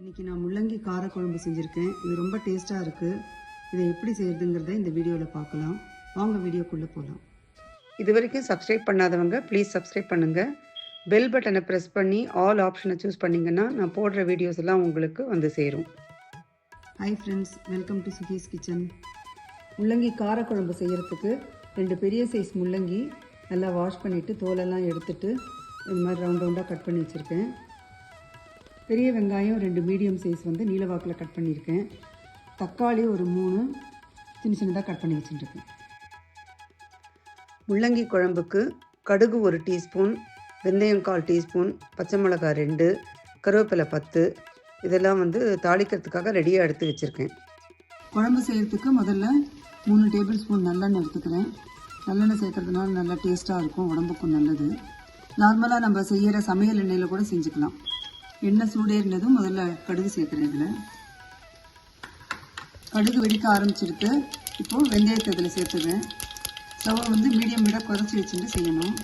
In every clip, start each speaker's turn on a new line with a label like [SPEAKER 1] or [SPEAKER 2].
[SPEAKER 1] இன்றைக்கி நான் முள்ளங்கி காரக்குழம்பு செஞ்சுருக்கேன். இது ரொம்ப டேஸ்ட்டாக இருக்குது இதை எப்படி செய்யறதுங்கிறத இந்த வீடியோவில் பார்க்கலாம். வாங்க வீடியோக்குள்ளே போகலாம் இது வரைக்கும் சப்ஸ்கிரைப் பண்ணாதவங்க ப்ளீஸ் சப்ஸ்கிரைப் பண்ணுங்கள் பெல் பட்டனை ப்ரெஸ் பண்ணி ஆல் ஆப்ஷனை சூஸ் பண்ணிங்கன்னா நான் போடுற வீடியோஸ் எல்லாம் உங்களுக்கு வந்து சேரும். Hi friends welcome to சுகீஸ் kitchen முள்ளங்கி காரக்குழம்பு செய்கிறதுக்கு ரெண்டு பெரிய சைஸ் முள்ளங்கி நல்லா வாஷ் பண்ணிவிட்டு தோலெல்லாம் எடுத்துட்டு இது மாதிரி ரவுண்ட் ரவுண்டாக கட் பண்ணி வச்சுருக்கேன். பெரிய வெங்காயம் ரெண்டு மீடியம் சைஸ் வந்து நீலவாக்கில் கட் பண்ணியிருக்கேன். தக்காளி ஒரு மூணு சின்ன சின்னதாக கட் பண்ணி வச்சுட்டுருக்கேன் முள்ளங்கி குழம்புக்கு கடுகு ஒரு டீஸ்பூன் வெந்தயம் கால் டீஸ்பூன் பச்சை மிளகாய் ரெண்டு கருவேப்பிலை பத்து. இதெல்லாம் வந்து தாளிக்கிறதுக்காக ரெடியாக எடுத்து வச்சுருக்கேன். குழம்பு செய்கிறதுக்கு முதல்ல மூணு டேபிள் ஸ்பூன் நல்லெண்ணெய் எடுத்துக்கிறேன். நல்லெண்ணெய் சேர்க்கறதுனால நல்லா டேஸ்ட்டாக இருக்கும் உடம்புக்கும் நல்லது. நார்மலாக நம்ம செய்கிற சமையல் எண்ணெயில் கூட செஞ்சுக்கலாம். எண்ணெய் சூடேறினதும் முதல்ல கடுகு சேர்க்குறேன் இதில் கடுகு வெடிக்க ஆரம்பிச்சிருக்கு. இப்போது வெந்தயத்தை இதில் சேர்த்துடுறேன் ஸ்டவ்வை வந்து மீடியம் விட குறைச்சி வச்சுட்டு செய்யணும்.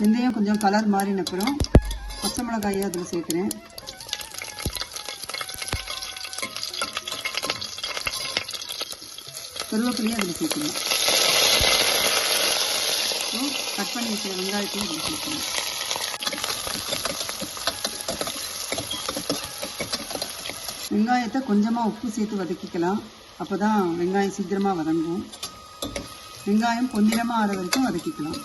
[SPEAKER 1] வெந்தயம் கொஞ்சம் கலர் மாறின அப்புறம் பச்சை மிளகாயை அதில் சேர்க்குறேன். கருவேப்பிலையும் அதில் சேர்க்கணும். கட் பண்ணி வச்ச வெங்காயத்தையும் அதில் சேர்க்கணும். வெங்காயத்தை கொஞ்சமாக உப்பு சேர்த்து வதக்கிக்கலாம். அப்போ தான் வெங்காயம் சீக்கிரமாக வதங்கும். வெங்காயம் பொன்னிறமாக ஆற வரைக்கும் வதக்கிக்கலாம்.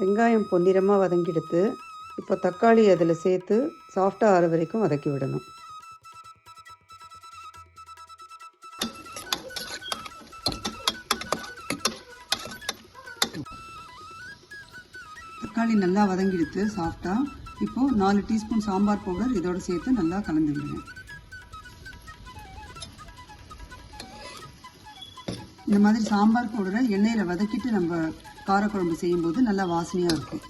[SPEAKER 1] வெங்காயம் பொன்னிறமாக வதங்கிடுத்து இப்போ தக்காளி அதில் சேர்த்து சாஃப்டாக ஆற வரைக்கும் வதக்கி விடணும். தக்காளி நல்லா வதங்கிடுத்து சாஃப்டாக இப்போது நாலு டீஸ்பூன் சாம்பார் பவுடர் இதோட சேர்த்து நல்லா கலந்து விடுவேன் இந்த மாதிரி சாம்பார் பவுடரை எண்ணெயில் வதக்கிட்டு நம்ம காரக்குழம்பு செய்யும்போது நல்லா வாசனையாக இருக்கும்.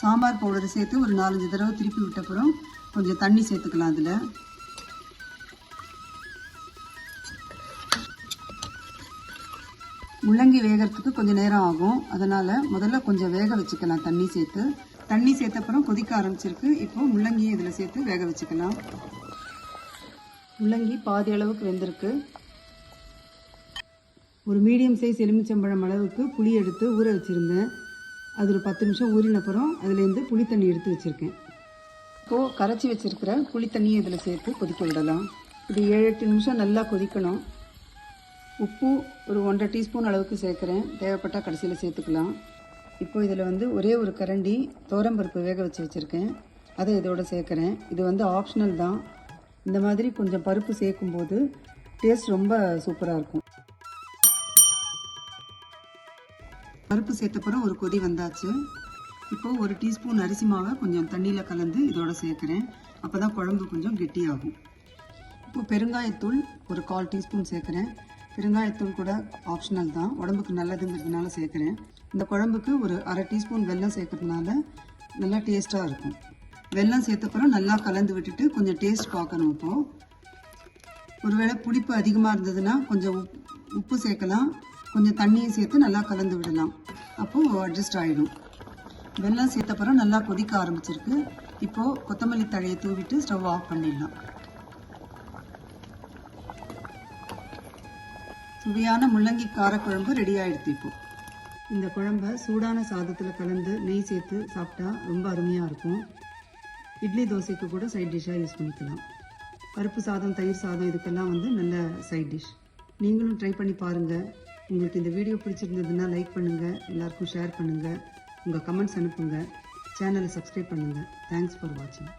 [SPEAKER 1] சாம்பார் பவுடரை சேர்த்து ஒரு நாலஞ்சு தடவை திருப்பி விட்டப்புறம் கொஞ்சம் தண்ணி சேர்த்துக்கலாம் அதில். முள்ளங்கி வேகிறதுக்கு கொஞ்சம் நேரம் ஆகும். அதனால் முதல்ல கொஞ்சம் வேக வச்சுக்கலாம். தண்ணி சேர்த்து. தண்ணி சேர்த்தப்புறம் கொதிக்க ஆரம்பிச்சிருக்கு. இப்போ முள்ளங்கியை இதில் சேர்த்து வேக வச்சுக்கலாம். முள்ளங்கி பாதி அளவுக்கு வெந்திருக்கு ஒரு மீடியம் சைஸ் எலுமிச்சம்பழம் அளவுக்கு புளி எடுத்து ஊற வச்சுருந்தேன். அது ஒரு பத்து நிமிஷம் ஊறினப்புறம் அதுலேருந்து புளி தண்ணி எடுத்து வச்சுருக்கேன். இப்போது கரைச்சி வச்சுருக்கிற புளி தண்ணியை இதில் சேர்த்து கொதிக்க விடலாம். இது ஏழு எட்டு நிமிஷம் நல்லா கொதிக்கணும். உப்பு ஒரு ஒன்றரை டீஸ்பூன் அளவுக்கு சேர்க்குறேன். தேவைப்பட்டால் கடைசியில் சேர்த்துக்கலாம். இப்போ இதில் வந்து ஒரே ஒரு கரண்டி பருப்பு வேக வச்சு வச்சுருக்கேன். அதை இதோடு சேர்க்குறேன். இது வந்து ஆப்ஷனல் தான். இந்த மாதிரி கொஞ்சம் பருப்பு சேர்க்கும்போது டேஸ்ட் ரொம்ப சூப்பராக இருக்கும். பருப்பு சேர்த்தப்புறம் ஒரு கொதி வந்தாச்சு. இப்போது ஒரு டீஸ்பூன் அரிசி மாவை கொஞ்சம் தண்ணியில் கலந்து இதோட சேர்க்குறேன். அப்போ தான் குழம்பு கொஞ்சம் கெட்டியாகும். இப்போ பெருங்காயத்தூள் ஒரு கால் டீஸ்பூன் சேர்க்குறேன். பெருங்காயத்தூள் கூட ஆப்ஷனல் தான். உடம்புக்கு நல்லதுங்கிறதுனால சேர்க்குறேன். இந்த குழம்புக்கு ஒரு அரை டீஸ்பூன் வெல்லம் சேர்க்கறதுனால நல்லா டேஸ்ட்டாக இருக்கும். வெல்லம் சேர்த்தப்புறம் நல்லா கலந்து விட்டுட்டு கொஞ்சம் டேஸ்ட் பார்க்கணும் இப்போது ஒருவேளை புளிப்பு அதிகமாக இருந்ததுன்னா கொஞ்சம் உப் உப்பு சேர்க்கலாம். கொஞ்சம் தண்ணியும் சேர்த்து நல்லா கலந்து விடலாம். அப்போது அட்ஜஸ்ட் ஆகிடும் வெல்லம் சேர்த்தப்புறம் நல்லா கொதிக்க ஆரம்பிச்சிருக்கு. இப்போது கொத்தமல்லி தழையை தூவிட்டு ஸ்டவ் ஆஃப் பண்ணிடலாம். சுவையான முள்ளங்கி காரக்குழம்பு ரெடி ஆகிடுது இப்போது இந்த குழம்ப சூடான சாதத்தில் கலந்து நெய் சேர்த்து சாப்பிட்டா ரொம்ப அருமையாக இருக்கும். இட்லி தோசைக்கு கூட சைட் டிஷ்ஷாக யூஸ் பண்ணிக்கலாம். பருப்பு சாதம் தயிர் சாதம் இதுக்கெல்லாம் வந்து நல்ல சைட் டிஷ் நீங்களும் ட்ரை பண்ணி பாருங்கள் உங்களுக்கு இந்த வீடியோ பிடிச்சிருந்ததுன்னா லைக் பண்ணுங்கள் எல்லாருக்கும் ஷேர் பண்ணுங்கள் உங்கள் கமெண்ட்ஸ் அனுப்புங்க. சேனலை சப்ஸ்கிரைப் பண்ணுங்கள் தேங்க்ஸ் ஃபார் வாட்சிங்